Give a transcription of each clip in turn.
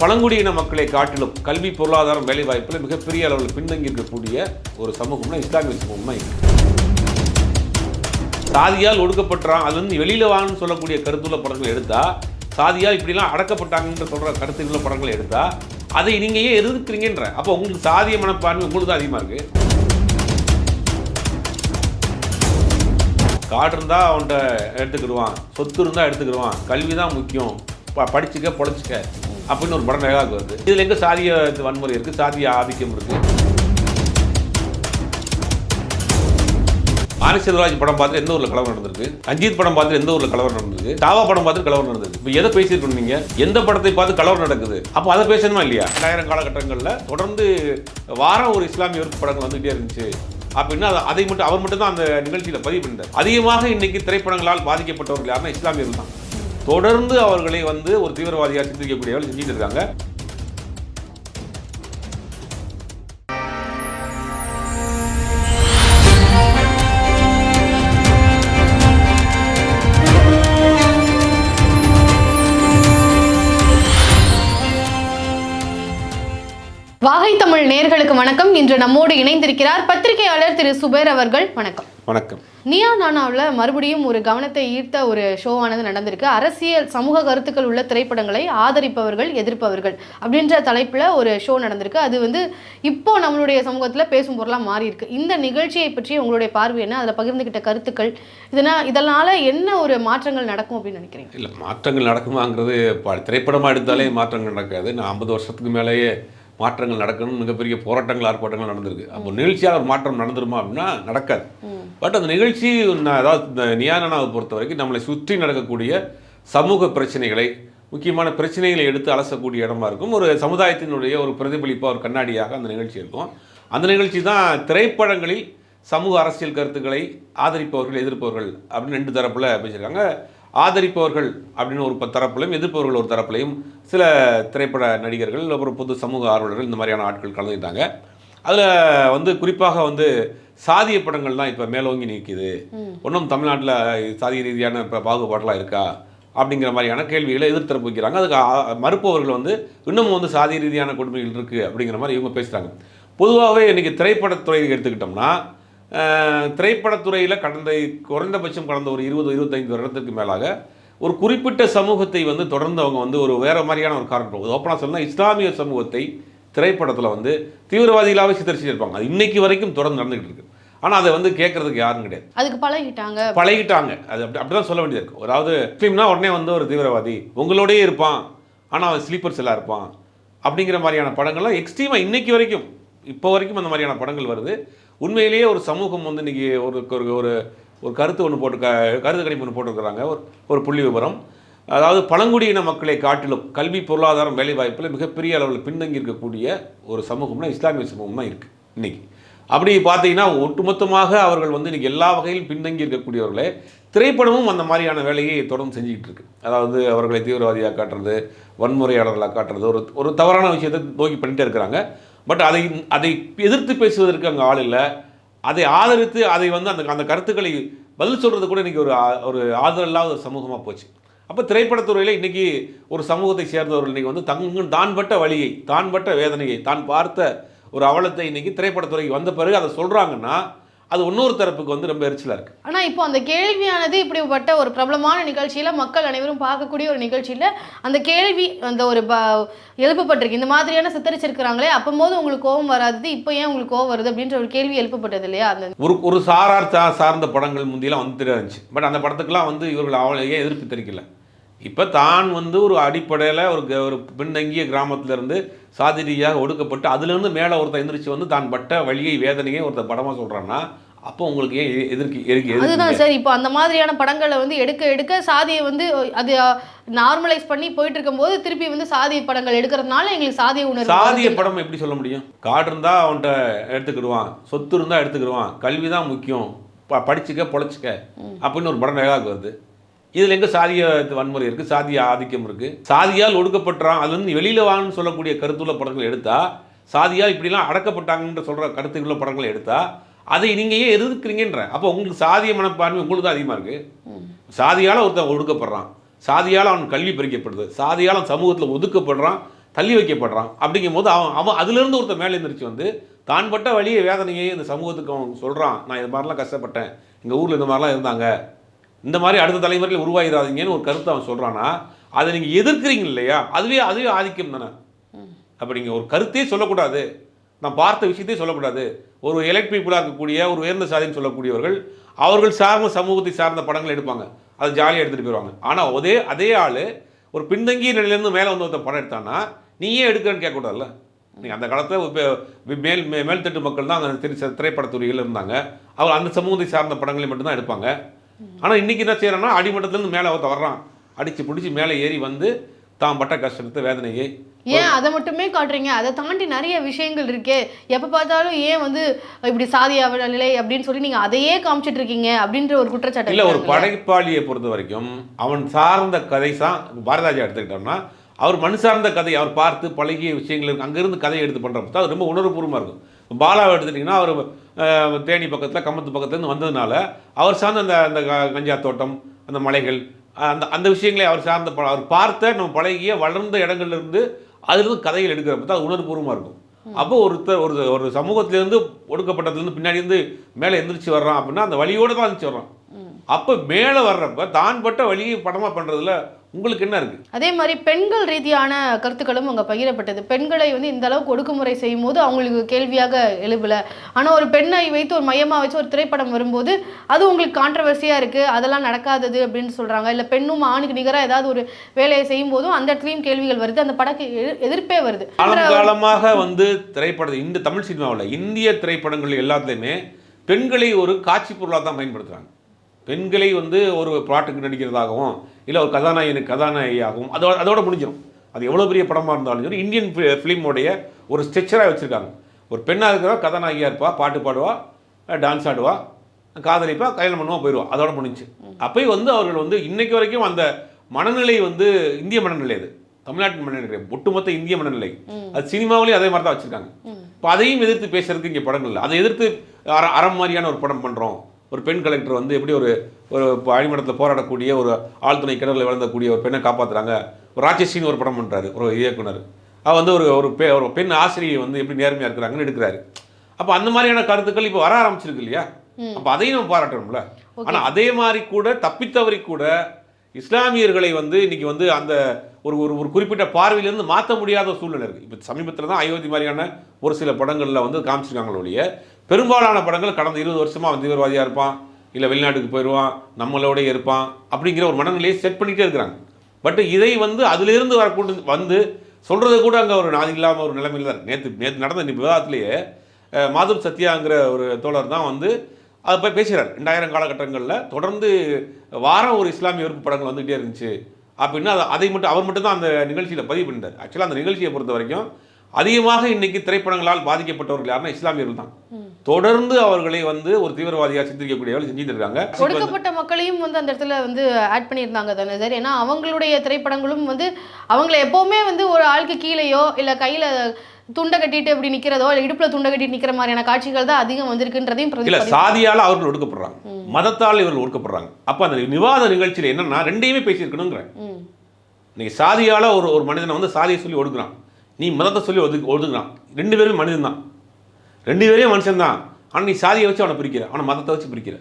பழங்குடியின மக்களை காட்டிலும் கல்வி பொருளாதாரம் வேலைவாய்ப்பில் மிகப்பெரிய அளவில் பின்தங்கி இருக்கக்கூடிய ஒரு சமூகம்னா இஸ்லாமிய சமூகம் தான் இருக்கு சாதியால் ஒடுக்கப்பட்டான் அதுலேருந்து வெளியில் வான்னு சொல்லக்கூடிய கருத்துள்ள படங்கள் எடுத்தால் சாதியால் இப்படிலாம் அடக்கப்பட்டாங்கன்ற சொல்கிற கருத்துள்ள படங்களை எடுத்தால் அதை நீங்கள் ஏன் எதிர்க்கிறீங்கன்ற? அப்போ உங்களுக்கு சாதிய மனப்பான்மை உங்களுக்கு தான் அதிகமாக இருக்குது காடு இருந்தால் அவன்கிட்ட எடுத்துக்கிடுவான் சொத்து இருந்தால் எடுத்துக்கிடுவான் கல்வி தான் முக்கியம். ப- படிச்சுக்க பொழைச்சிக்க. அப்படின்னு ஒரு படம் டைலாக் வருது. இதில் எங்கே சாதிய வன்முறை இருக்குது சாதிய ஆதிக்கம் இருக்குது ஆனி செல்வராஜ் படம் பார்த்து எந்த ஊரில் கலவரம் நடந்திருக்கு? அஜித் படம் பார்த்து எந்த ஊரில் கலவரம் நடந்திருக்கு? தாவா படம் பார்த்து கலவரம் நடந்திருக்கு. இப்போ எதை பேசிட்டு இருந்தீங்க எந்த படத்தை பார்த்து கலவரம் நடக்குது? அப்போ அதை பேசணுமா இல்லையா? ரெண்டாயிரம் காலகட்டங்களில் தொடர்ந்து வாரம் ஒரு இஸ்லாமிய வெறுப்பு படங்கள் வந்துகிட்டே இருந்துச்சு. அப்படின்னா அதை மட்டும் அவர் மட்டும் தான் அந்த நிகழ்ச்சியில் பதிவு பண்ணிட்டார். அதிகமாக இன்னைக்கு திரைப்படங்களால் பாதிக்கப்பட்டவர்கள் யாருன்னா இஸ்லாமியர்கள் தான். தொடர்ந்து அவர்களை வந்து ஒரு தீவிரவாதியாக சிந்திக்கக்கூடியவர்கள் செஞ்சுட்டு இருக்காங்க. வாகை தமிழ் நேர்களுக்கு வணக்கம். இன்று நம்மோடு இணைந்திருக்கிறார் பத்திரிகையாளர் திரு சுபேர் அவர்கள். வணக்கம். வணக்கம். நியா நானாவில் மறுபடியும் ஒரு கவனத்தை ஈர்த்த ஒரு ஷோவானது நடந்திருக்கு. அரசியல் சமூக கருத்துக்கள் உள்ள திரைப்படங்களை ஆதரிப்பவர்கள் எதிர்ப்பவர்கள் அப்படின்ற தலைப்பில் ஒரு ஷோ நடந்திருக்கு. அது வந்து இப்போ நம்மளுடைய சமூகத்தில் பேசும் பொருளாக மாறி இருக்கு இந்த நிகழ்ச்சியை பற்றி உங்களுடைய பார்வை என்ன? அதில் பகிர்ந்துக்கிட்ட கருத்துக்கள் இதனால் இதனால் என்ன ஒரு மாற்றங்கள் நடக்கும் அப்படின்னு நினைக்கிறீங்க? இல்லை மாற்றங்கள் நடக்குமாங்கிறது ப- திரைப்படமா எடுத்தாலே மாற்றங்கள் நடக்காது. நான் ஐம்பது வருஷத்துக்கு மேலேயே மாற்றங்கள் நடக்கணும் மிகப்பெரிய போராட்டங்கள் ஆர்ப்பாட்டங்கள் நடந்திருக்கு. அப்போ நிகழ்ச்சியாக ஒரு மாற்றம் நடந்துருமா அப்படின்னா நடக்காது. பட் அந்த நிகழ்ச்சி நான் அதாவது இந்த நியானாவை பொறுத்த வரைக்கும் நம்மளை சுற்றி நடக்கக்கூடிய சமூக பிரச்சனைகளை முக்கியமான பிரச்சனைகளை எடுத்து அலசக்கூடிய இடமா இருக்கும். ஒரு சமுதாயத்தினுடைய ஒரு பிரதிபலிப்பாக ஒரு கண்ணாடியாக அந்த நிகழ்ச்சி இருக்கும். அந்த நிகழ்ச்சி தான் திரைப்படங்களில் சமூக அரசியல் கருத்துக்களை ஆதரிப்பவர்கள் எதிர்ப்பவர்கள் அப்படின்னு ரெண்டு தரப்பில் பேசியிருக்காங்க ஆதரிப்பவர்கள் அப்படின்னு ஒரு தரப்புலையும் எதிர்ப்பவர்கள் ஒரு தரப்புலையும் சில திரைப்பட நடிகர்கள் அப்புறம் பொது சமூக ஆர்வலர்கள் இந்த மாதிரியான ஆட்கள் கலந்துக்கிட்டாங்க. அதில் வந்து குறிப்பாக வந்து சாதிய படங்கள் தான் இப்போ மேலோங்கி நிற்கிது ஒன்றும் தமிழ்நாட்டில் சாதிய ரீதியான இப்போ பாகுபாடெலாம் இருக்கா? அப்படிங்கிற மாதிரியான கேள்விகளை எதிர்த்தரப்பு வைக்கிறாங்க. அதுக்கு மறுப்பவர்கள் வந்து இன்னமும் வந்து சாதிய ரீதியான கொடுமைகள் இருக்குது அப்படிங்கிற மாதிரி இவங்க பேசுகிறாங்க பொதுவாகவே இன்றைக்கி திரைப்படத்துறையை எடுத்துக்கிட்டோம்னா திரைப்படத்துறையில் கடந்த குறைந்தபட்சம் கடந்த ஒரு இருபது இருபத்தைந்து வருடத்துக்கு மேலாக ஒரு குறிப்பிட்ட சமூகத்தை வந்து தொடர்ந்து அவங்க வந்து ஒரு வேற மாதிரியான ஒரு காரணம். ஓப்பனாக சொன்னால் இஸ்லாமிய சமூகத்தை திரைப்படத்தில் வந்து தீவிரவாதிகளாகவே சித்தரிச்சிருப்பாங்க அது இன்னைக்கு வரைக்கும் தொடர்ந்து நடந்துகிட்டு இருக்கு. ஆனால் அதை வந்து கேட்கறதுக்கு யாரும் கிடையாது. அதுக்கு பழகிட்டாங்க. பழகிட்டாங்க. அது அப்படி அப்படிதான் சொல்ல வேண்டியது இருக்கு. அதாவது முஸ்லீம்னா உடனே வந்து ஒரு தீவிரவாதி உங்களோடயே இருப்பான். ஆனால் அவன் ஸ்லீப்பர் செல்லாக இருப்பான். அப்படிங்கிற மாதிரியான படங்கள்லாம் எக்ஸ்ட்ரீமாக இன்னைக்கு வரைக்கும் இப்போ வரைக்கும் அந்த மாதிரியான படங்கள் வருது. உண்மையிலேயே ஒரு சமூகம் வந்து இன்றைக்கி ஒரு ஒரு ஒரு கருத்து ஒன்று போட்டு கருத்து கணிப்பு ஒன்று போட்டிருக்கிறாங்க. ஒரு ஒரு புள்ளி விவரம். அதாவது பழங்குடியின மக்களை காட்டிலும் கல்வி பொருளாதாரம் வேலைவாய்ப்பில் மிகப்பெரிய அளவில் பின்தங்கி இருக்கக்கூடிய ஒரு சமூகம்னா இஸ்லாமிய சமூகம் தான் இருக்குது இன்றைக்கி அப்படி பார்த்தீங்கன்னா ஒட்டுமொத்தமாக அவர்கள் வந்து இன்றைக்கி எல்லா வகையிலும் பின்தங்கி இருக்கக்கூடியவர்களே திரைப்படமும் அந்த மாதிரியான வேலையை தொடர்ந்து செஞ்சுக்கிட்டு இருக்கு. அதாவது அவர்களை தீவிரவாதியாக காட்டுறது வன்முறையாளர்களாக காட்டுறது ஒரு ஒரு தவறான விஷயத்தை நோக்கி பண்ணிகிட்டே இருக்கிறாங்க. பட் அதை அதை எதிர்த்து பேசுவதற்கு அங்கே ஆள் இல்லை. அதை ஆதரித்து அதை வந்து அந்த அந்த கருத்துக்களை பதில் சொல்கிறது கூட இன்றைக்கி ஒரு ஒரு ஆதரவு இல்லாத ஒரு சமூகமாக போச்சு. அப்போ திரைப்படத்துறையில் இன்றைக்கி ஒரு சமூகத்தை சேர்ந்தவர்கள் இன்றைக்கி வந்து தங்க தான் பட்ட வழியை தான் பட்ட வேதனையை தான் பார்த்த ஒரு அவலத்தை இன்றைக்கி திரைப்படத்துறைக்கு வந்த பிறகு அதை சொல்கிறாங்கன்னா அது இன்னொரு தரப்புக்கு வந்து ரொம்ப எரிச்சலாக இருக்குது ஆனா இப்போ அந்த கேள்வியானது இப்படிப்பட்ட ஒரு பிரபலமான நிகழ்ச்சியில மக்கள் அனைவரும் பார்க்கக்கூடிய ஒரு நிகழ்ச்சியில அந்த கேள்வி அந்த ஒரு ப எழுப்பப்பட்டிருக்கு. இந்த மாதிரியான சித்தரிச்சிருக்கிறாங்களே அப்போது உங்களுக்கு கோபம் வராது இப்போ ஏன் உங்களுக்கு கோபம் வருது அப்படின்ற ஒரு கேள்வி எழுப்பப்பட்டது இல்லையா? அந்த ஒரு ஒரு சாரார் சார்ந்த படங்கள் முந்தியெல்லாம் வந்துட்டு இருந்துச்சு பட் அந்த படத்துக்கெல்லாம் வந்து இவர்கள் அவளை ஏன் எதிர்ப்பு தெரிவிக்கல? இப்போ தான் வந்து ஒரு அடிப்படையில் ஒரு ஒரு பின்தங்கிய கிராமத்துல இருந்து சாதி ரீதியாக ஒடுக்கப்பட்டு அதுலேருந்து மேலே ஒருத்தன் எந்திரிச்சு வந்து தான் பட்ட வழியை வேதனையை ஒருத்தன் படமாக சொல்கிறான்னா அப்போ உங்களுக்கு ஏன் எதிர்க்கு எதிர்க்கு அதுதான் சார் இப்போ அந்த மாதிரியான படங்களை வந்து எடுக்க எடுக்க சாதியை வந்து அது நார்மலைஸ் பண்ணி போயிட்டு இருக்கும்போது திருப்பி வந்து சாதி படங்கள் எடுக்கிறதுனால எங்களுக்கு சாதிய உணர்வு சாதிய. படம் எப்படி சொல்ல முடியும்? காடு இருந்தால் அவன்கிட்ட எடுத்துக்கிடுவான் சொத்து இருந்தால் எடுத்துக்கிடுவான் கல்வி தான் முக்கியம் படிச்சுக்க பொழைச்சிக்க அப்படின்னு ஒரு படம் டைலாக் வருது. இதில் எங்கே சாதிய வன்முறை இருக்குது சாதிய ஆதிக்கம் இருக்குது சாதியால் ஒடுக்கப்பட்டான் அதுலேருந்து வெளியில் வான்னு சொல்லக்கூடிய கருத்துள்ள படங்கள் எடுத்தா சாதியால் இப்படிலாம் அடக்கப்பட்டாங்கன்ற சொல்கிற கருத்துக்குள்ள படங்களை எடுத்தா அதை நீங்கள் ஏன் எதிர்க்கிறீங்கன்ற? அப்போ உங்களுக்கு சாதிய மனப்பான்மை உங்களுக்கு தான் அதிகமாக இருக்குது சாதியால் ஒருத்தன் ஒடுக்கப்படுறான். சாதியால் அவன் கல்வி பறிக்கப்படுது. சாதியால் அவன் சமூகத்தில் ஒதுக்கப்படுறான். தள்ளி வைக்கப்படுறான். அப்படிங்கும்போது அவன் அவன் அதுலேருந்து ஒருத்தன் மேலே எந்திரிச்சு வந்து தான் பட்ட வழியை வேதனையை இந்த சமூகத்துக்கு அவன் சொல்கிறான் நான் இது மாதிரிலாம் கஷ்டப்பட்டேன். எங்கள் ஊரில் இந்த மாதிரிலாம் இருந்தாங்க. இந்த மாதிரி அடுத்த தலைமுறையில் உருவாயிடாதீங்கன்னு ஒரு கருத்தை அவன் சொல்கிறான்னா அதை நீங்கள் எதிர்க்கிறீங்க இல்லையா? அதுவே அதுவே ஆதிக்கம் தானே? அப்போ நீங்கள் ஒரு கருத்தே சொல்லக்கூடாது. நான் பார்த்த விஷயத்தையே சொல்லக்கூடாது. ஒரு எலக்ட் பீப்புளாக இருக்கக்கூடிய ஒரு உயர்ந்த சாதின்னு சொல்லக்கூடியவர்கள் அவர்கள் சார்ந்த சமூகத்தை சார்ந்த படங்கள் எடுப்பாங்க. அது ஜாலியாக எடுத்துகிட்டு போயிடுவாங்க ஆனால் அதே அதே ஆள் ஒரு பின்தங்கிய நிலையிலேருந்து மேலே வந்து ஒருத்தன் படம் எடுத்தான்னா நீ ஏன் எடுக்கிறேன்னு கேட்கக்கூடாதுல்ல? நீங்கள் அந்த காலத்தில் மேல் மே- மேல்தட்டு மக்கள் தான் அந்த திரை திரைப்படத்துறையில் இருந்தாங்க. அவர் அந்த சமூகத்தை சார்ந்த படங்களை மட்டும்தான் எடுப்பாங்க. ஆனால் இன்றைக்கி என்ன செய்கிறான்னா அடிமட்டத்துலேருந்து மேலே ஒருத்தன் வர்றான். அடித்து பிடிச்சி மேலே ஏறி வந்து தான் பட்ட கஷ்டத்தை வேதனையை ஏன் அதை மட்டுமே காட்டுறீங்க? அதை தாண்டி நிறைய விஷயங்கள் இருக்கே. எப்போ பார்த்தாலும் ஏன் வந்து இப்படி சாதி அவல நிலை அப்படின்னு சொல்லி நீங்கள் அதையே காமிச்சிட்டு இருக்கீங்க அப்படின்ற ஒரு குற்றச்சாட்டு இல்ல ஒரு? படைப்பாளியை பொறுத்த வரைக்கும் அவன் சார்ந்த கதை தான் பாரதாஜா எடுத்துக்கிட்டோம்னா அவர் மண் சார்ந்த கதை அவர் பார்த்து பழகிய விஷயங்கள் இருக்கு அங்கேருந்து கதையை எடுத்து பண்ணுறப்ப அது ரொம்ப உணர்வுபூர்வமாக இருக்கும். பாலாவை எடுத்துட்டிங்கன்னா அவர் தேனி பக்கத்தில் கம்மத்து பக்கத்துலேருந்து வந்ததுனால அவர் சார்ந்த அந்த அந்த கஞ்சா தோட்டம் அந்த மலைகள் அந்த அந்த விஷயங்களை அவர் சார்ந்த அவர் பார்த்த நம்ம பழகிய வளர்ந்த இடங்கள்ல இருந்து அதிலிருந்து கதைகள் எடுக்கிறப்ப தான் அது உணர்வுபூர்வமாக இருக்கும். அப்போ ஒருத்தர் ஒரு ஒரு சமூகத்திலேருந்து ஒடுக்கப்பட்டதுலேருந்து பின்னாடி இருந்து மேலே எந்திரிச்சு வர்றான் அப்படின்னா அந்த வழியோடு தான் எந்திரிச்சு வர்றான். அப்போ மேலே வர்றப்ப தான் பட்ட வழியை படமாக பண்ணுறதுல உங்களுக்கு என்ன இருக்குது அதே மாதிரி பெண்கள் ரீதியான கருத்துக்களும் அங்கே பகிரப்பட்டது. பெண்களை வந்து இந்த அளவுக்கு ஒடுக்குமுறை செய்யும் போது அவங்களுக்கு கேள்வியாக எழுபல ஆனால் ஒரு பெண்ணை வைத்து ஒரு மையமாக வச்சு ஒரு திரைப்படம் வரும்போது அது உங்களுக்கு கான்ட்ரவர்சியாக இருக்குது அதெல்லாம் நடக்காதது அப்படின்னு சொல்கிறாங்க இல்லை பெண்ணும் ஆணுக்கு நிகராக ஏதாவது ஒரு வேலையை செய்யும் போதும் அந்த இடத்துலையும் கேள்விகள் வருது அந்த படக்கு எதிர்- எதிர்ப்பே வருது. காலம் காலமாக வந்து திரைப்பட இந்த தமிழ் சினிமாவில் இந்திய திரைப்படங்கள் எல்லாத்துலேயுமே பெண்களை ஒரு காட்சி பொருளாக தான் பயன்படுத்துகிறாங்க பெண்களை வந்து ஒரு பாட்டுக்கு நடிக்கிறதாகவும் இல்லை ஒரு கதாநாயகனுக்கு கதாநாயகியாகவும் அதோட அதோட முடிஞ்சிடும் அது எவ்வளோ பெரிய படமாக இருந்தாலும் சரி இந்தியன் ஃபிலிமோடைய ஒரு ஸ்ட்ரக்சராக வச்சுருக்காங்க. ஒரு பெண்ணாக இருக்கிறவா கதாநாயகியாக இருப்பா பாட்டு பாடுவா டான்ஸ் ஆடுவா காதலிப்பா கல்யாணம் பண்ணுவா போயிடுவா அதோட முடிஞ்சு. அப்பயும் வந்து அவர்கள் வந்து இன்னைக்கு வரைக்கும் அந்த மனநிலை வந்து இந்திய மனநிலை அது. தமிழ்நாட்டு மனநிலை. ஒட்டுமொத்த இந்திய மனநிலை. அது சினிமாவிலேயும் அதே மாதிரி தான் வச்சுருக்காங்க இப்போ அதையும் எதிர்த்து பேசுறதுக்கு இங்கே படங்கள் இல்லை. அதை எதிர்த்து அற அறம் மாதிரியான ஒரு படம் பண்ணுறோம் ஒரு பெண் கலெக்டர் வந்து எப்படி ஒரு ஒரு இப்போ அடிமட்டத்தில் போராடக்கூடிய ஒரு ஆழ்துணை கிணறுல விழுந்தக்கூடிய ஒரு பெண்ணை காப்பாற்றுறாங்க ஒரு ராட்சசின்னு ஒரு படம் பண்ணுறாரு ஒரு இயக்குனர். அவர் வந்து ஒரு ஒரு பெ ஒரு பெண் ஆசிரியை வந்து எப்படி நேர்மையாக இருக்கிறாங்கன்னு எடுக்கிறாரு. அப்போ அந்த மாதிரியான கருத்துக்கள் இப்போ வர ஆரம்பிச்சிருக்கு இல்லையா? அப்போ அதையும் நம்ம பாராட்டணும்ல. ஆனால் அதே மாதிரி கூட தப்பித்தவரை கூட இஸ்லாமியர்களை வந்து இன்னைக்கு வந்து அந்த ஒரு ஒரு ஒரு குறிப்பிட்ட பார்வையிலேருந்து மாற்ற முடியாத சூழ்நிலை இருக்குது இப்போ சமீபத்தில் தான் அயோத்தி மாதிரியான ஒரு சில படங்களில் வந்து காமிச்சிருக்காங்களே ஒழிய பெரும்பாலான படங்கள் கடந்த இருபது வருஷமாக வந்து தீவிரவாதியாக இருப்பான் இல்லை வெளிநாட்டுக்கு போயிடுவான் நம்மளோடய இருப்பான் அப்படிங்கிற ஒரு மனநிலையை செட் பண்ணிகிட்டே இருக்கிறாங்க. பட் இதை வந்து அதிலிருந்து வரக்கூடிய வந்து சொல்கிறது கூட அங்கே ஒரு நாதி இல்லாமல் ஒரு நிலைமையில் தான் நேற்று நேற்று நடந்த விவாதத்திலேயே மாதம் சத்யாங்கிற ஒரு தோழர் தான் வந்து அதை போய் பேசுகிறார் ரெண்டாயிரம் காலகட்டங்களில் தொடர்ந்து வாரம் ஒரு இஸ்லாமிய வெறுப்பு படங்கள் வந்துகிட்டே இருந்துச்சு. அப்படின்னா அதை அதை மட்டும் அவர் மட்டும் தான் அந்த நிகழ்ச்சியில் பதிவு பண்ணிட்டார். ஆக்சுவலாக அந்த நிகழ்ச்சியை பொறுத்த வரைக்கும் அதிகமாக இன்னைக்கு திரைப்படங்களால் பாதிக்கப்பட்டவர்கள் யாருன்னா இஸ்லாமியர்கள் தான். தொடர்ந்து அவர்களை வந்து ஒரு தீவிரவாதியாக சித்தரிக்கக்கூடிய செஞ்சுட்டு இருக்காங்க. ஒடுக்கப்பட்ட மக்களையும் வந்து அந்த இடத்துல வந்து ஆட் பண்ணியிருந்தாங்க தானே சார்? ஏன்னா அவங்களுடைய திரைப்படங்களும் வந்து அவங்கள எப்போவுமே வந்து ஒரு ஆளுக்கு கீழேயோ இல்லை கையில் துண்டை கட்டிட்டு இப்படி நிற்கிறதோ இல்லை இடுப்பில் துண்டை கட்டிட்டு நிற்கிற மாதிரியான காட்சிகள் தான் அதிகம் வந்திருக்குன்றதையும் இல்ல சாதியால அவர்கள் ஒடுக்கப்படுறாங்க. மதத்தால் இவர்கள் ஒடுக்கப்படுறாங்க. அப்ப அந்த விவாத நிகழ்ச்சியில என்னன்னா ரெண்டையுமே பேசியிருக்கணுங்கிற. இன்னைக்கு சாதியால ஒரு ஒரு மனிதனை வந்து சாதியை சொல்லி ஒடுக்குறான். நீ மதத்தை சொல்லி ஒதுக்கு ஒதுக்குறான் ரெண்டு பேருமே மனிதன் தான் ரெண்டு பேரையும் மனுஷன் தான் ஆனால் நீ சாதியை வச்சு அவனை பிரிக்கிற. அவனை மதத்தை வச்சு பிரிக்கிற.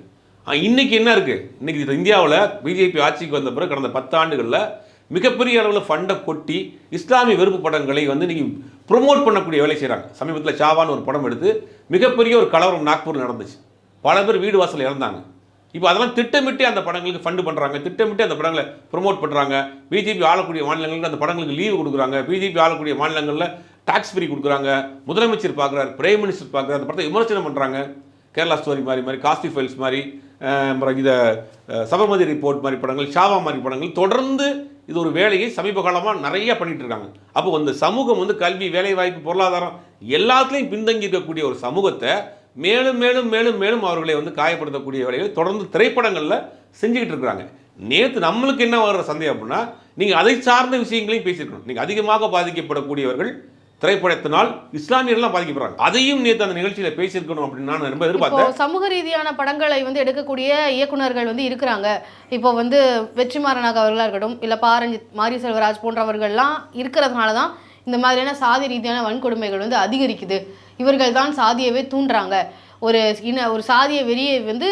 இன்னைக்கு என்ன இருக்கு? இன்னைக்கு இந்தியாவில் பிஜேபி ஆட்சிக்கு வந்த பிறகு கடந்த பத்தாண்டுகளில் மிகப்பெரிய அளவில் ஃபண்டை கொட்டி இஸ்லாமிய வெறுப்பு படங்களை வந்து இன்னைக்கு ப்ரொமோட் பண்ணக்கூடிய வேலை செய்கிறாங்க சமீபத்தில் சாவான்னு ஒரு படம் எடுத்து மிகப்பெரிய ஒரு கலவரம் நாக்பூர் நடந்துச்சு. பல பேர் வீடு வாசல் இறந்தாங்க. இப்போ அதெல்லாம் திட்டமிட்டு அந்த படங்களுக்கு ஃபண்டு பண்ணுறாங்க திட்டமிட்டு அந்த படங்களை ப்ரொமோட் பண்ணுறாங்க பிஜேபி ஆளக்கூடிய மாநிலங்களுக்கு அந்த படங்களுக்கு லீவு கொடுக்குறாங்க. பிஜேபி ஆளக்கூடிய மாநிலங்களில் டாக்ஸ் ஃப்ரீ கொடுக்குறாங்க. முதலமைச்சர் பார்க்குறாரு பிரைம் மினிஸ்டர் பார்க்குறாரு. அந்த படத்தை விமர்சனம் பண்ணுறாங்க கேரளா ஸ்டோரி மாதிரி மாதிரி காஸ்டி ஃபைல்ஸ் மாதிரி அப்புறம் இதை சபர்மதி ரிப்போர்ட் மாதிரி படங்கள் ஷாவா மாதிரி படங்கள் தொடர்ந்து இது ஒரு வேலையை சமீப காலமாக நிறைய இருக்காங்க. அப்போ அந்த சமூகம் வந்து கல்வி வேலைவாய்ப்பு பொருளாதாரம் எல்லாத்துலேயும் பின்தங்கி இருக்கக்கூடிய ஒரு சமூகத்தை மேலும் மேலும் மேலும் மேலும் அவர்களை வந்து காயப்படுத்தக்கூடிய வேலைகளை தொடர்ந்து திரைப்படங்களில் செஞ்சுக்கிட்டு இருக்கிறாங்க. நேற்று நம்மளுக்கு என்ன வர்ற சந்தேகம் அப்படின்னா நீங்கள் அதை சார்ந்த விஷயங்களையும் பேசியிருக்கணும். நீங்கள் அதிகமாக பாதிக்கப்படக்கூடியவர்கள் திரைப்படத்தினால் இஸ்லாமியர்கள்லாம் பாதிக்கப்படுறாங்க. அதையும் நேற்று அந்த நிகழ்ச்சியில் பேசியிருக்கணும் அப்படின்னு நான் ரொம்ப எதிர்பார்த்தேன். சமூக ரீதியான படங்களை வந்து எடுக்கக்கூடிய இயக்குனர்கள் வந்து இருக்கிறாங்க. இப்போ வந்து வெற்றிமாறனாக அவர்களாக இருக்கட்டும் இல்லை பாரஞ்சித் மாரி செல்வராஜ் போன்றவர்கள்லாம் இருக்கிறதுனால தான் இந்த மாதிரியான சாதி ரீதியான வன்கொடுமைகள் வந்து அதிகரிக்குது. இவர்கள் தான் சாதியவே தூண்டுறாங்க. ஒரு இன ஒரு சாதிய வெறியை வந்து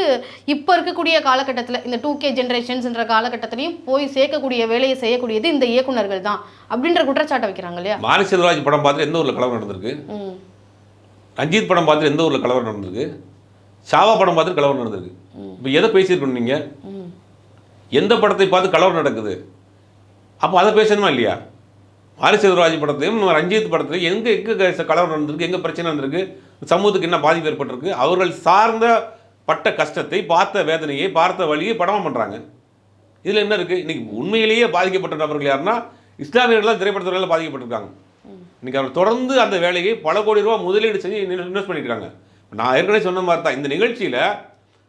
இப்போ இருக்கக்கூடிய காலகட்டத்தில் இந்த டூ கே ஜென்ரேஷன்ஸ்ன்ற காலகட்டத்திலையும் போய் சேர்க்கக்கூடிய வேலையை செய்யக்கூடியது இந்த இயக்குனர்கள் தான் அப்படின்ற குற்றச்சாட்டை வைக்கிறாங்க இல்லையா? மாரி செல்வராஜ் படம் பார்த்து எந்த ஊரில் கலவரம் நடந்திருக்கு? ரஞ்சித் படம் பார்த்து எந்த ஊரில் கலவரம் நடந்திருக்கு? ஷாவா படம் பார்த்து கலவரம் நடந்திருக்கு. இப்போ எதை பேசியிருக்கணும் நீங்கள் எந்த படத்தை பார்த்து கலவரம் நடக்குது? அப்போ அதை பேசணுமா இல்லையா? மாரி செல்வராஜ் படத்தையும் ரஞ்சித் படத்தையும் எங்கே எங்கே கலவரம் நடந்திருக்கு? எங்கே பிரச்சனை நடந்திருக்கு? சமூகத்துக்கு என்ன பாதிப்பு ஏற்பட்டிருக்கு? அவர்கள் சார்ந்த பட்ட கஷ்டத்தை பார்த்த வேதனையை பார்த்த வழியை படமாக பண்ணுறாங்க இதில் என்ன இருக்குது இன்றைக்கி உண்மையிலேயே பாதிக்கப்பட்ட நபர்கள் யாருன்னா இஸ்லாமியர்கள்லாம் திரைப்படத்துறையில் பாதிக்கப்பட்டிருக்காங்க. இன்றைக்கி அவர் தொடர்ந்து அந்த வேலையை பல கோடி ரூபா முதலீடு செஞ்சு இன்வெஸ்ட் பண்ணியிருக்காங்க நான் ஏற்கனவே சொன்ன மாதிரி தான் இந்த நிகழ்ச்சியில்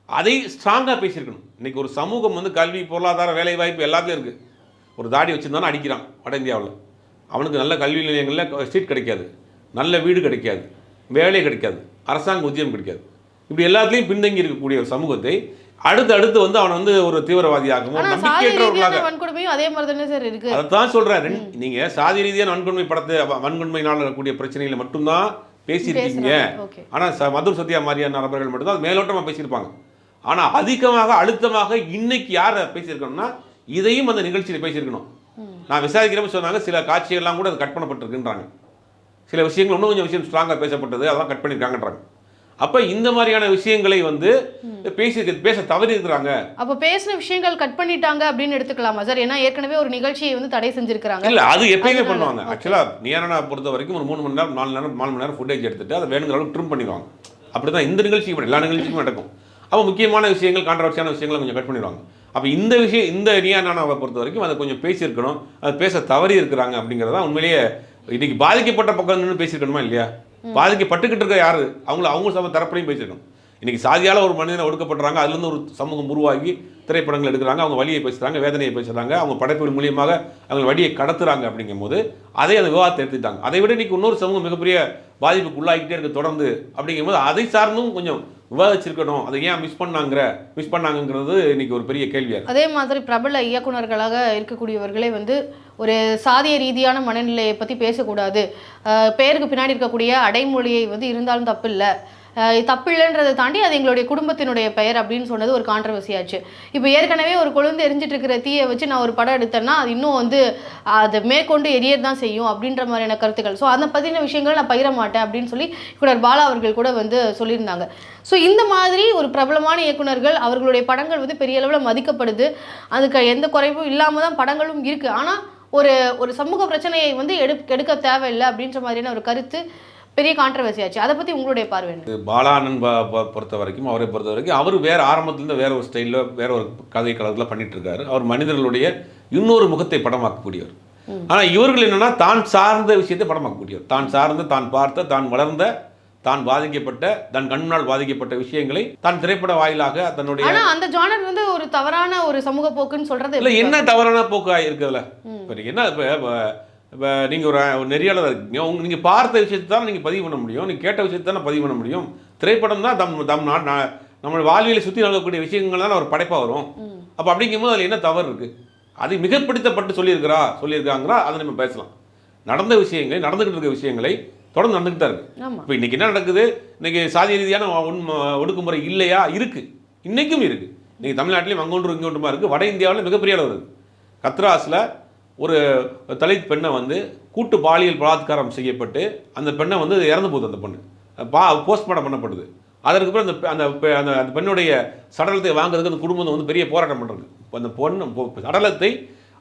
அதை ஸ்ட்ராங்காக பேசியிருக்கணும். இன்றைக்கி ஒரு சமூகம் வந்து கல்வி பொருளாதார வேலை வாய்ப்பு எல்லாத்துலேயும் இருக்குது ஒரு தாடி வச்சுருந்தானே அடிக்கிறான் வட இந்தியாவில். அவனுக்கு நல்ல கல்வி நிலையங்களில் சீட் கிடைக்காது. நல்ல வீடு கிடைக்காது. வேலை கிடைக்காது. அரசாங்க உத்தியம் கிடைக்காது. இப்படி எல்லாத்துலேயும் பின்தங்கி இருக்கக்கூடிய ஒரு சமூகத்தை அடுத்து அடுத்து வந்து அவனை வந்து ஒரு தீவிரவாதியாகவும் நம்பிக்கையற்றவர்களாக வன்கொடுமையும் அதே மாதிரி தானே சார் இருக்கு. அதைத்தான் சொல்றேன். நீங்க சாதி ரீதியான வன்கொடுமை படத்தை வன்கொடுமையினால் இருக்கக்கூடிய பிரச்சனைகளை மட்டும்தான் பேசியிருக்கீங்க. ஓகே ஆனா ச மதுர் சத்யா மாதிரியான நபர்கள் மட்டும்தான் அது மேலோட்டமா பேசியிருப்பாங்க. ஆனா அதிகமாக அழுத்தமாக இன்னைக்கு யார் பேசியிருக்கணும்னா இதையும் அந்த நிகழ்ச்சியில பேசியிருக்கணும். நான் விசாரிக்கிறப்ப சொன்னாங்க சில காட்சிகள்லாம் கூட அது கட் பண்ணப்பட்டிருக்குன்றாங்க. சில விஷயங்கள் இன்னும் கொஞ்சம் விஷயம் ஸ்ட்ராங்காக பேசப்பட்டது அதெல்லாம் கட் பண்ணியிருக்காங்கன்றாங்க அப்ப இந்த மாதிரியான விஷயங்களை வந்து பேசி பேச தவறி இருக்கிறாங்க அப்போ பேசின விஷயங்கள் கட் பண்ணிட்டாங்க அப்படின்னு எடுத்துக்கலாமா? சார் ஏன்னா ஏற்கனவே ஒரு நிகழ்ச்சியை வந்து தடை செஞ்சிருக்கிறாங்க. இல்ல அது எப்பயுமே பண்ணுவாங்க. ஆக்சுவலா நியாரனா பொறுத்த வரைக்கும் ஒரு மூணு மணி நேரம் நாலு நேரம் நாலு மணி நேரம் ஃபுட்டேஜ் எடுத்துட்டு அதை வேணுங்கிற அளவுக்கு ட்ரிம் பண்ணிடுவாங்க. அப்படிதான் இந்த நிகழ்ச்சிக்கு மட்டும் எல்லா நிகழ்ச்சிக்கும் நடக்கும். அப்போ முக்கியமான விஷயங்கள் கான்ட்ரவர்சியான விஷயங்களை கொஞ்சம் கட் பண்ணிடுவாங்க. அப்போ இந்த விஷயம் இந்த நியானாவை பொறுத்த வரைக்கும் அதை கொஞ்சம் பேசியிருக்கணும் அது பேச தவறி இருக்கிறாங்க அப்படிங்கிறது தான் உண்மையிலேயே இன்னைக்கு பாதிக்கப்பட்ட பக்கம் நின்று பேசியிருக்கணுமா இல்லையா? பாதிக்கப்பட்டுக்கிட்டு இருக்க யாரு? அவங்கள அவங்க சம தரப்புலையும் பேசியிருக்கணும். இன்றைக்கி சாதியால் ஒரு மனிதனை ஒடுக்கப்படுறாங்க அதுலேருந்து ஒரு சமூகம் உருவாகி திரைப்படங்கள் எடுக்கிறாங்க அவங்க வழியை பேசுகிறாங்க வேதனையை பேசுகிறாங்க அவங்க படைப்புகள் மூலியமாக அவங்க வழியை கடத்துறாங்க அப்படிங்கும்போது அதை அந்த விவாதத்தை எடுத்துட்டாங்க. அதை விட இன்றைக்கி இன்னொரு சமூகம் மிகப்பெரிய பாதிப்புக்கு உள்ளாகிட்டே இருக்க தொடர்ந்து அப்படிங்கும்போது அதை சார்ந்தும் கொஞ்சம் விவாதிச்சிருக்கணும். அதை ஏன் மிஸ் பண்ணாங்கிற மிஸ் பண்ணாங்கங்கிறது இன்னைக்கு ஒரு பெரிய கேள்வியாக அதே மாதிரி பிரபல இயக்குனர்களாக இருக்கக்கூடியவர்களே வந்து ஒரு சாதிய ரீதியான மனநிலையை பற்றி பேசக்கூடாது. பெயருக்கு பின்னாடி இருக்கக்கூடிய அடைமொழியை வந்து இருந்தாலும் தப்பு இல்லை தப்பு இல்லைன்றதை தாண்டி அது எங்களுடைய குடும்பத்தினுடைய பெயர் அப்படின்னு சொன்னது ஒரு கான்ட்ரவர்சி ஆச்சு. இப்போ ஏற்கனவே ஒரு கொழுந்து எரிஞ்சிட்டு இருக்கிற தீயை வச்சு நான் ஒரு படம் எடுத்தேன்னா அது இன்னும் வந்து அதை மேற்கொண்டு எரியர் தான் செய்யும் அப்படின்ற மாதிரியான கருத்துக்கள். ஸோ அதை பற்றின விஷயங்கள் நான் பகிர மாட்டேன் அப்படின்னு சொல்லி இயக்குனர் பாலா அவர்கள் கூட வந்து சொல்லியிருந்தாங்க. ஸோ இந்த மாதிரி ஒரு பிரபலமான இயக்குனர்கள் அவர்களுடைய படங்கள் வந்து பெரிய அளவில் மதிக்கப்படுது. அதுக்கு எந்த குறைவும் இல்லாமல் தான் படங்களும் இருக்குது ஆனால் ஒரு ஒரு சமூக பிரச்சனையை வந்து எடு எடுக்க தேவையில்லை அப்படின்ற மாதிரியான ஒரு கருத்து பெரிய கான்ட்ரவர்சி ஆச்சு. அதை பற்றி உங்களுடைய பார்வை என்ன? பாலானன் பொறுத்த வரைக்கும் அவரை பொறுத்த வரைக்கும் அவர் வேற ஆரம்பத்துலேருந்து வேற ஒரு ஸ்டைலில் வேற ஒரு கதை கலத்தில் பண்ணிட்டு இருக்காரு அவர் மனிதர்களுடைய இன்னொரு முகத்தை படமாக்கக்கூடியவர். ஆனால் இவர்கள் என்னன்னா தான் சார்ந்த விஷயத்தை படமாக்கக்கூடியவர். தான் சார்ந்த தான் பார்த்த தான் வளர்ந்த தான் பாதிக்கப்பட்ட தன் கண்ணால் பாதிக்கப்பட்ட விஷயங்களை தான் திரைப்பட வாயிலாக தன்னுடைய ஆனா அந்த ஜானர் வந்து ஒரு தவறான ஒரு சமூக போக்குன்னு சொல்றது இல்லை என்ன தவறான போக்கு இருக்குதுல்ல இப்போ என்ன இப்போ இப்போ நீங்கள் ஒரு ஒரு நெறியாளர் இருக்கீங்க. உங்க நீங்கள் பார்த்த விஷயத்தை தான் நீங்கள் பதிவு பண்ண முடியும். நீங்கள் கேட்ட விஷயத்தை தானே பதிவு பண்ண முடியும். திரைப்படம் தான் தம் தம் நா- நா- நம்ம வாழ்வியலை சுற்றி நடக்கக்கூடிய விஷயங்கள் தான் ஒரு படைப்பாக வரும். அப்போ அப்படிங்கும்போது அதில் என்ன தவறு இருக்குது அதை மிகப்படுத்தப்பட்டு சொல்லியிருக்கிறா சொல்லியிருக்காங்களா அதை நம்ம பேசலாம். நடந்த விஷயங்களை நடந்துகிட்டு இருக்க விஷயங்களை தொடர்ந்து நடந்துகிட்டு தான் இருக்கு. ஆமா. இப்போ இன்னைக்கு என்ன நடக்குது? இன்னைக்கு சாதி ரீதியான உண்மை ஒடுக்குமுறை இல்லையா? இருக்கு. இன்னைக்கும் இருக்கு. இன்னைக்கு தமிழ்நாட்டிலையும் அங்கொன்று இங்கொன்றுமா இருக்கு. வட இந்தியாவில் மிகப்பெரிய அளவு இருக்கு. கத்ராஸில் ஒரு தலித் பெண்ணை வந்து கூட்டு பாலியல் பலாத்காரம் செய்யப்பட்டு அந்த பெண்ணை வந்து இறந்து போகுது அந்த பொண்ணு. பா போஸ்ட்மார்ட்டம் பண்ணப்படுது. அதற்கு பிறகு அந்த அந்த அந்த அந்த பெண்ணுடைய சடலத்தை வாங்குறதுக்கு அந்த குடும்பம் வந்து பெரிய போராட்டம் பண்ணுறது இப்போ அந்த பொண்ணு சடலத்தை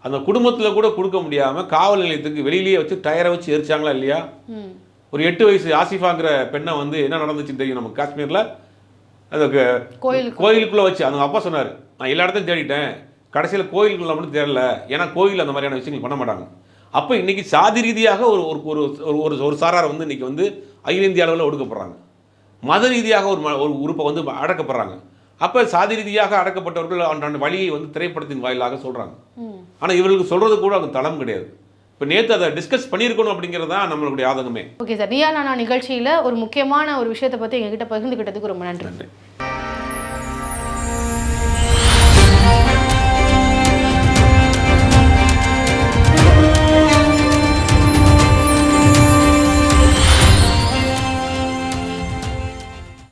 அந்த குடும்பத்தில் கூட கொடுக்க முடியாமல் காவல் நிலையத்துக்கு வெளியிலேயே வச்சு டயரை வச்சு எரிச்சாங்களா இல்லையா? ஒரு எட்டு வயசு ஆசிஃபாங்கிற பெண்ணை வந்து என்ன நடந்துச்சுன்னு தெரியும் நம்ம காஷ்மீரில்? அதுக்கு கோயிலுக்கு கோயிலுக்குள்ளே வச்சு அவங்க அப்பா சொன்னார் நான் எல்லா இடத்தையும் தேடிட்டேன். கடைசியில் கோயிலுக்குள்ள மட்டும் தேடல ஏன்னா கோயில் அந்த மாதிரியான விஷயங்கள் பண்ண மாட்டாங்க. அப்போ இன்னைக்கு சாதி ரீதியாக ஒரு ஒரு ஒரு ஒரு- சாரார் வந்து இன்னைக்கு வந்து அகில இந்திய அளவில் ஒடுக்கப்படுறாங்க. மத ரீதியாக ஒரு ஒரு உறுப்பை வந்து அடக்கப்படுறாங்க. அப்போ சாதி ரீதியாக அடக்கப்பட்டவர்கள் அந்த வழியை வந்து திரைப்படத்தின் வாயிலாக சொல்கிறாங்க ஆனால் இவர்களுக்கு சொல்கிறது கூட அவங்க தளம் கிடையாது. இப்போ நேற்று அதை டிஸ்கஸ் பண்ணியிருக்கணும் அப்படிங்கிறது தான் நம்மளுடைய ஆதங்கமே. Okay sir. நீயா நானா நிகழ்ச்சியில ஒரு முக்கியமான ஒரு விஷயத்தை பத்தி எங்ககிட்ட பகிர்ந்துக்கிட்டதுக்கு ரொம்ப நன்றி. நன்றி.